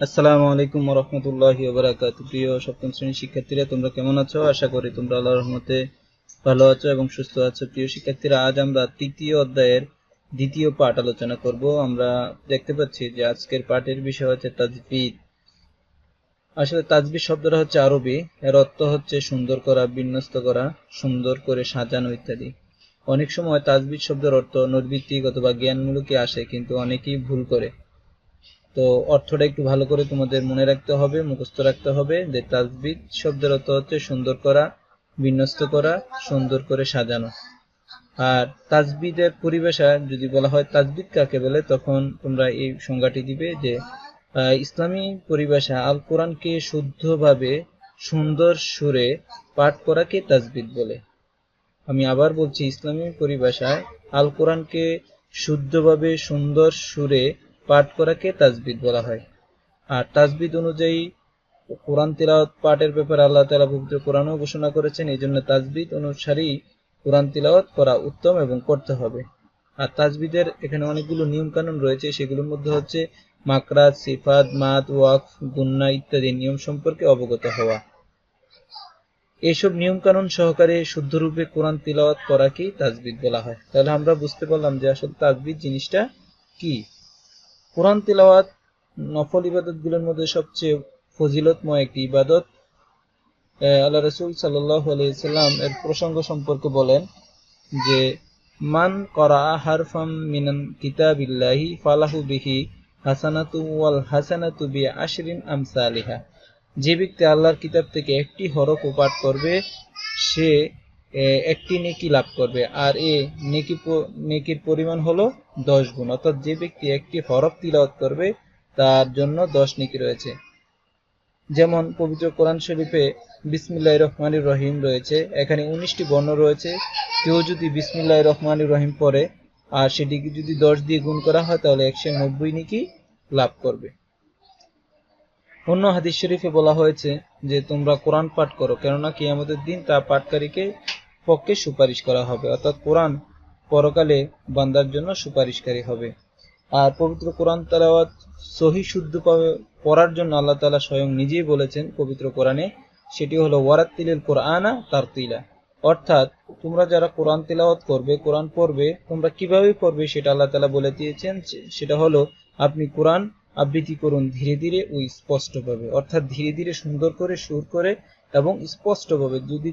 আসসালামু আলাইকুম রহমতুল্লাহি ওবারাকাত। প্রিয় সপ্তম শ্রেণির শিক্ষার্থীরা, তোমরা কেমন আছো? আশা করি তোমরা রহমতে ভালো আছো এবং সুস্থ আছো। প্রিয় শিক্ষার্থীরা, আজ আমরা তৃতীয় অধ্যায়ের দ্বিতীয় পাঠ আলোচনা করব। আমরা দেখতে পাচ্ছি যে আজকের পাঠের বিষয় হচ্ছে তাজবিদ আসলে শব্দটা হচ্ছে আরবি। এর অর্থ হচ্ছে সুন্দর করা, বিন্যস্ত করা, সুন্দর করে সাজানো ইত্যাদি। অনেক সময় তাজবিদ শব্দের অর্থ নৈর্ভিত্তিক অথবা জ্ঞানমূলকই আসে, কিন্তু অনেকেই ভুল করে। তো অর্থটা একটু ভালো করে তোমাদের মনে রাখতে হবে, মুখস্থ রাখতে হবে যে তাজবিদ শব্দের অর্থ হচ্ছে সুন্দর করা, বিন্যস্ত করা, সুন্দর করে সাজানো। আর তাজবিদের পরিভাষা যদি বলা হয় তাজবিদ কাকে বলে, তখন তোমরা এই সংজ্ঞাটি দিবে যে ইসলামী পরিভাষা আল কোরআনকে শুদ্ধভাবে সুন্দর সুরে পাঠ করাকে তাজবিদ বলে। আমি আবার বলছি, ইসলামী পরিভাষায় আল কোরআনকে শুদ্ধভাবে সুন্দর সুরে পাঠ করাকে তাজবিদ বলা হয়। আর তাজবিদ অনুযায়ী কোরআন তিলাওয়াত পাঠের ব্যাপারে আল্লাহ তাআলা পবিত্র কোরআনও ঘোষণা করেছেন এই জন্য তাজবিদ অনুসারী কোরআন তিলাওয়াত করা উত্তম এবং করতে হবে। আর তাজবিদের এখানে অনেকগুলো নিয়ম কানুন রয়েছে, সেগুলোর মধ্যে হচ্ছে মাকরাত সিফাত, মাত, ওয়াকফ, গুন্না ইত্যাদি নিয়ম সম্পর্কে অবগত হওয়া। এসব নিয়ম কানুন সহকারে শুদ্ধরূপে কোরআন তিলাওয়াত করাকেই তাজবিদ বলা হয়। তাহলে আমরা বুঝতে পারলাম যে আসলে তাজবিদ জিনিসটা কি। কোরআন তিলাওয়াত নফল ইবাদতগুলোর মধ্যে সবচেয়ে ফজিলতময় একটি ইবাদত আল্লাহ রসুল সাল্লাম এর প্রসঙ্গ সম্পর্কে বলেন যে, মান করা হারফাম মিনান কিতাবিল্লাহি ফালাহু বিহি হাসানাতু ওয়াল হাসানাতু বি আশরিন আমসালিহা। যে ব্যক্তি আল্লাহর কিতাব থেকে একটি হরফ পাঠ করবে, সে একটি নেকি লাভ করবে। আর এ নেকি নেকির পরিমাণ হলো দশ গুণ। অর্থাৎ যে ব্যক্তি একটি হরফ তিলাওয়াত করবে, তার জন্য দশ নেকি রয়েছে। যেমন পবিত্র কোরআন শরীফে বিসমিল্লাহ রহমানির রহিম রয়েছে। এখানে উনিশটি বর্ণ রয়েছে। কেউ যদি বিসমিল্লাহ রহমানির রহিম পড়ে, আর সেটিকে যদি দশ দিয়ে গুণ করা হয়, তাহলে একশো নব্বই নেকি লাভ করবে। অন্য হাদিস শরীফে বলা হয়েছে যে, তোমরা কোরআন পাঠ করো, কেননা কিয়ামতের দিন তা পাঠকারীকে পক্ষে সুপারিশ করা হবে। অর্থাৎ কোরআন পরকালে বান্দার জন্য সুপারিশকারী হবে। আর পবিত্র কোরআন তালাওয়াত সহি শুদ্ধভাবে পড়ার জন্য আল্লাহ তাআলা স্বয়ং নিজেই বলেছেন পবিত্র কোরআনে, সেটি হলো ওয়ারাত্তিলিল কোরআনা তারতিলা। অর্থাৎ তোমরা যারা কোরআন তেলাওয়াত করবে, কোরআন পড়বে, তোমরা কীভাবে পড়বে সেটা আল্লাহ তাআলা বলে দিয়েছেন সেটা হলো আপনি কোরআন আবৃত্তি করুন ধীরে ধীরে ও স্পষ্টভাবে। অর্থাৎ ধীরে ধীরে সুন্দর করে, সুর করে এবং স্পষ্টভাবে। যদি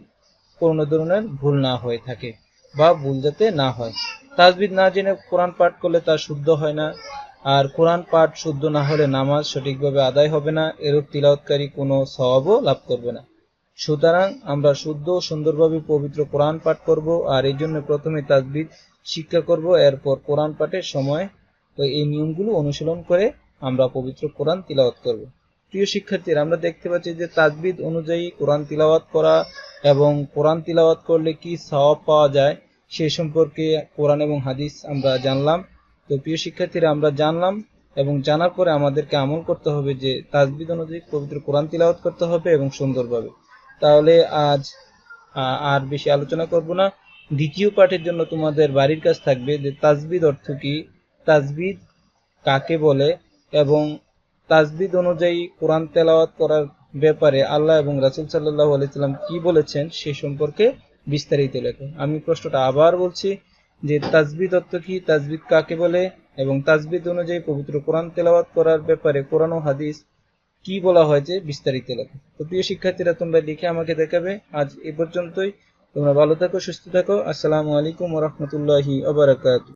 কোনো ধরনের ভুল না হয়ে থাকে বা ভুল যাতে না হয়। তাজবিদ না জেনে কোরআন পাঠ করলে তা শুদ্ধ হয় না। আর কোরআন পাঠ শুদ্ধ না হলে নামাজ সঠিকভাবে আদায় হবে না, এরূপ তিলাওয়াতকারী কোনো স্বভাবও লাভ করবে না। সুতরাং আমরা শুদ্ধ ও সুন্দরভাবে পবিত্র কোরআন পাঠ করব, আর এই জন্য প্রথমে তাজবিদ শিক্ষা করব, এরপর কোরআন পাঠের সময় এই নিয়মগুলো অনুশীলন করে আমরা পবিত্র কোরআন তিলাওয়াত করব। প্রিয় শিক্ষার্থীরা, আমরা দেখতে পাচ্ছি যে তাজবিদ অনুযায়ী কোরআন তিলাওয়াত করা এবং কোরআন তিলাওয়াত করলে কি সওয়াব পাওয়া যায়, সে সম্পর্কে কোরআন এবং হাদিস আমরা জানলাম। তো প্রিয় শিক্ষার্থীরা, আমরা জানলাম এবং জানার পরে আমাদেরকে আমল করতে হবে যে তাজবিদ অনুযায়ী পবিত্র কোরআন তিলাওয়াত করতে হবে এবং সুন্দরভাবে। তাহলে আজ আর বেশি আলোচনা করব না। দ্বিতীয় পাঠের জন্য তোমাদের বাড়ির কাজ থাকবে যে তাজবিদ অর্থ কি, তাজবিদ কাকে বলে এবং তাজবিদ অনুযায়ী কোরআন তেলাওয়াত করার ব্যাপারে আল্লাহ এবং রাসূল সাল্লাল্লাহু আলাইহি সাল্লাম কি বলেছেন সে সম্পর্কে বিস্তারিত লেখো। আমি প্রশ্নটা আবার বলছি যে তাজবিদ অর্থ কি, তাজবিদ কাকে বলে, এবং তাজবিদ অনুযায়ী পবিত্র কোরআন তেলাওয়াত করার ব্যাপারে কোরআন ও হাদিস কি বলা হয়েছে বিস্তারিত লেখো। তো প্রিয় শিক্ষার্থীরা, তোমরা লিখে আমাকে দেখাবে। আজ এ পর্যন্তই। তোমরা ভালো থাকো, সুস্থ থাকো। আসসালামু আলাইকুম রাহমাতুল্লাহি ওয়া বারাকাতুহু।